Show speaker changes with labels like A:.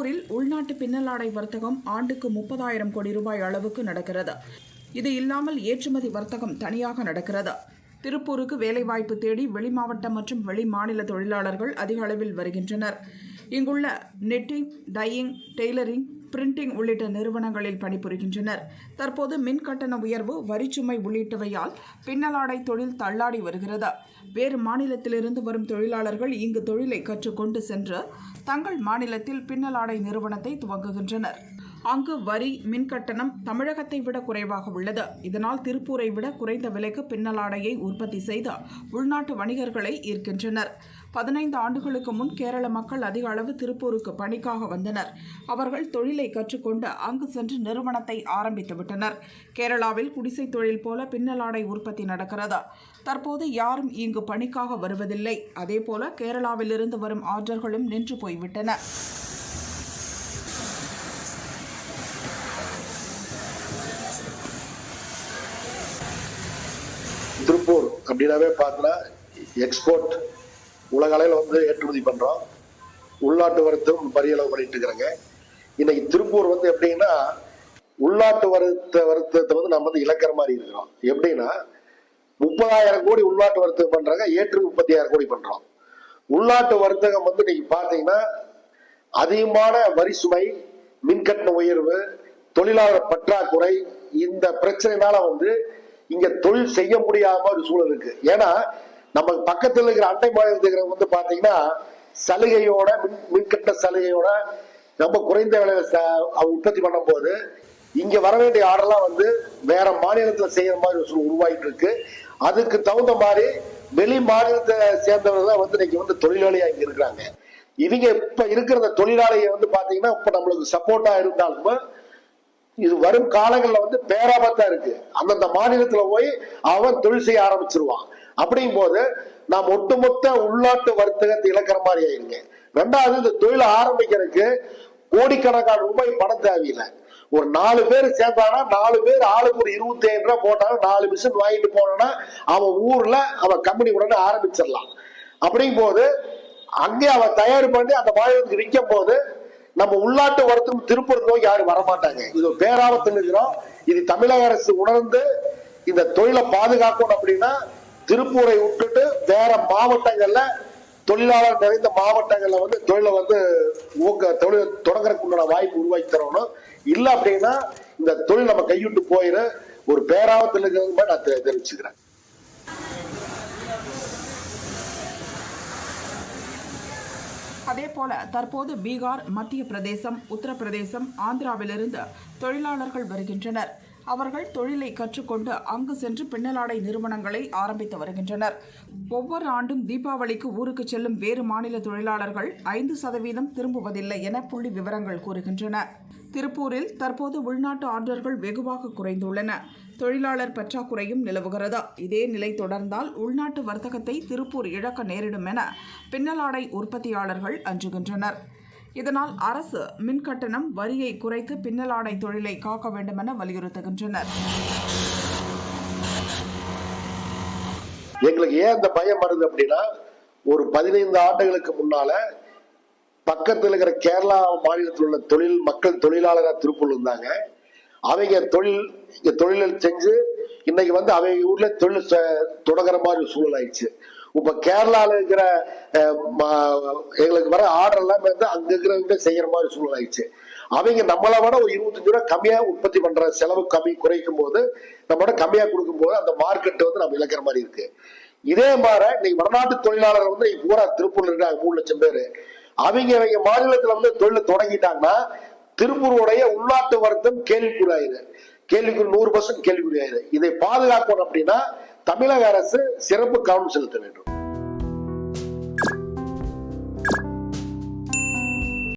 A: திருப்பூரில் உள்நாட்டு பின்னலாடை வர்த்தகம் ஆண்டுக்கு முப்பதாயிரம் கோடி ரூபாய் அளவுக்கு நடக்கிறது. இது இல்லாமல் ஏற்றுமதி வர்த்தகம் தனியாக நடக்கிறது. திருப்பூருக்கு வேலைவாய்ப்பு தேடி வெளிமாவட்டம் மற்றும் வெளி மாநில தொழிலாளர்கள் அதிக அளவில் வருகின்றனர். இங்குள்ள நெட்டிங் டையிங் டெய்லரிங் பிரிண்டிங் உள்ளிட்ட நிறுவனங்களில் பணிபுரிகின்றனர். தற்போது மின் கட்டண உயர்வு வரிச்சுமை உள்ளிட்டவையால் பின்னலாடை தொழில் தள்ளாடி வருகிறது. வேறு மாநிலத்திலிருந்து வரும் தொழிலாளர்கள் இங்கு தொழிலை கற்றுக்கொண்டு சென்று தங்கள் மாநிலத்தில் பின்னலாடை நிறுவனத்தை துவங்குகின்றனர். அங்கு வரி மின் கட்டணம் தமிழகத்தை விட குறைவாக உள்ளது. இதனால் திருப்பூரை விட குறைந்த விலைக்கு பின்னலாடையை உற்பத்தி செய்து உள்நாட்டு வணிகர்களை ஈர்க்கின்றனர். பதினைந்து ஆண்டுகளுக்கு முன் கேரள மக்கள் அதிக அளவு திருப்பூருக்கு பணிக்காக வந்தனர். அவர்கள் தொழிலை கற்றுக்கொண்டு அங்கு சென்று நிறுவனத்தை ஆரம்பித்து விட்டனர். கேரளாவில் குடிசை தொழில் போல பின்னலாடை உற்பத்தி நடக்கிறது. தற்போது யாரும் இங்கு பணிக்காக வருவதில்லை. அதேபோல கேரளாவிலிருந்து வரும் ஆர்டர்களும் நின்று போய்விட்டன.
B: திருப்பூர் அப்படின்னாவே பார்த்தோன்னா எக்ஸ்போர்ட் உலக அளவில் வந்து ஏற்றுமதி பண்ணுறோம் உள்நாட்டு வரத்தும் பெரிய அளவு பண்ணிட்டு இருக்கிறாங்க. இன்னைக்கு திருப்பூர் வந்து எப்படின்னா உள்நாட்டு வருத்த வருத்தத்தை வந்து நம்ம வந்து இழக்கிற மாதிரி இருக்கிறோம். எப்படின்னா முப்பதாயிரம் கோடி உள்நாட்டு வர்த்தகம் பண்றாங்க ஏற்று முப்பத்தியாயிரம் கோடி பண்றோம். உள்நாட்டு வர்த்தகம் வந்து நீங்க பார்த்தீங்கன்னா அதிகமான வரி சுமை மின்கட்டண உயர்வு தொழிலாளர் பற்றாக்குறை இந்த பிரச்சனைனால வந்து இங்க தொழில் செய்ய முடியாம ஒரு சூழல் இருக்கு. ஏன்னா நம்ம பக்கத்துல இருக்கிற அண்டை மாநிலத்துக்கு வந்து பாத்தீங்கன்னா சலுகையோட மின் மின்கட்ட சலுகையோட ரொம்ப குறைந்த விலையில உற்பத்தி பண்ணும் போது இங்க வர வேண்டிய ஆர்டர்லாம் வந்து வேற மாநிலத்துல செய்யற மாதிரி ஒரு சூழல் உருவாகிட்டு இருக்கு. அதுக்கு தகுந்த மாதிரி வெளி மாநிலத்தை சேர்ந்தவர்கள் தான் வந்து இன்னைக்கு வந்து தொழிலாளியா இங்க இருக்கிறாங்க. இவங்க இப்ப இருக்கிற தொழிலாளியை வந்து பாத்தீங்கன்னா இப்ப நம்மளுக்கு சப்போர்ட்டா இருந்தாலும் இது வரும் காலங்கள்ல வந்து பேராபத்தா இருக்கு. அந்தந்த மாநிலத்துல போய் அவன் தொழில் செய்ய ஆரம்பிச்சிருவான். அப்படிங்கும் போது நாம் ஒட்டுமொத்த உள்நாட்டு வர்த்தகத்தை இழக்கிற மாதிரி ஆயிருங்க ரெண்டாவது இந்த தொழிலை ஆரம்பிக்கிறதுக்கு கோடிக்கணக்கான ரூபாய் பணம் தேவையில்லை. ஒரு நாலு பேர் சேர்ந்தானா நாலு பேர் ஆளுக்கு ஒரு இருபத்தி ஐந்து ரூபாய் போட்டானா நாலு மிஷின் வாங்கிட்டு போனோன்னா அவன் ஊர்ல அவன் கம்பெனி உடனே ஆரம்பிச்சிடலாம். அப்படிங்கும் போது அங்கே அவன் தயார் பண்ணி அந்த மாநிலத்துக்கு விற்கும் போது நம்ம உள்நாட்டு வரத்தும் திருப்பூர் நோக்கி யாரும் வரமாட்டாங்க. இது ஒரு பேராபத்து இது தமிழக அரசு உணர்ந்து இந்த தொழிலை பாதுகாக்கணும் அப்படின்னா திருப்பூரை விட்டுட்டு வேற மாவட்டங்கள்ல தொழிலாளர் நிறைந்த மாவட்டங்கள்ல வந்து தொழிலை வந்து ஊக்க தொழில் தொடங்குறதுக்கு உண்டான வாய்ப்பு உருவாக்கி தரணும். இல்லை அப்படின்னா இந்த தொழில் நம்ம கைவிட்டு போயிடும் ஒரு பேராபத்தில் இருக்கிறது மாதிரி நான் தெ- தெரிவிச்சுக்கிறேன்.
A: அதேபோல தற்போது பீகார் மத்திய பிரதேசம் உத்தரப்பிரதேசம் ஆந்திராவிலிருந்து தொழிலாளர்கள் வருகின்றனர். அவர்கள் தொழிலை கற்றுக்கொண்டு அங்கு சென்று பின்னலாடை நிறுவனங்களை ஆரம்பித்து வருகின்றனர். ஒவ்வொரு ஆண்டும் தீபாவளிக்கு ஊருக்கு செல்லும் வேறு மாநில தொழிலாளர்கள் ஐந்து சதவீதம் திரும்புவதில்லை என புள்ளி விவரங்கள் கூறுகின்றன. திருப்பூரில் தற்போது உள்நாட்டு ஆர்டர்கள் வெகுவாக குறைந்துள்ளன. தொழிலாளர் பற்றாக்குறையும் நிலவுகிறது. இதே நிலை தொடர்ந்தால் உள்நாட்டு வர்த்தகத்தை திருப்பூர் இழக்க நேரிடும் என பின்னலாடை உற்பத்தியாளர்கள் அஞ்சுகின்றனர். இதனால் அரசு மின் கட்டணம் வரியை குறைத்து பின்னலாடை தொழிலை காக்க வேண்டுமென வலியுறுத்துகின்றனர்.
B: எங்களுக்கு ஏன் இந்த பயம் வருது அப்படின்னா ஒரு பதினைந்து ஆண்டுகளுக்கு முன்னால பக்கத்தில் இருக்கிற கேரளா மாநிலத்தில் உள்ள தொழில் மக்கள் தொழிலாளராக திருப்பூர் இருந்தாங்க. அவங்க தொழில் தொழிலில் செஞ்சு இன்னைக்கு வந்து அவங்க ஊர்ல தொழில் தொடங்குற மாதிரி சூழல் ஆயிடுச்சு. இப்ப கேரளால இருக்கிற எங்களுக்கு வர ஆர்டர் எல்லாமே வந்து அங்க இருக்கிறவங்க செய்யற மாதிரி சூழல் ஆயிடுச்சு. அவங்க நம்மளை விட ஒரு இருபத்தஞ்சு ரூபா கம்மியா உற்பத்தி பண்ற செலவு கம்மி குறைக்கும் போது நம்மளோட கம்மியா கொடுக்கும் போது அந்த மார்க்கெட் வந்து நம்ம இழக்கிற மாதிரி இருக்கு. இதே மாதிரி இன்னைக்கு வடநாட்டு தொழிலாளர் வந்து இன்னைக்கு பூரா திருப்பூர்ல இருக்காங்க மூணு லட்சம் பேரு. அவங்க அவங்க மாநிலத்துல வந்து தொழில் தொடங்கிட்டாங்கன்னா திருப்பூருடைய உள்நாட்டு வருத்தம் கேள்விக்குறியாயிரு. கேள்விக்கு நூறு பர்சன்ட் கேள்விக்குறியாயிரு. இதை பாதுகாக்கணும் அப்படின்னா தமிழக அரசு சிறப்பு கவனம் செலுத்த வேண்டும்.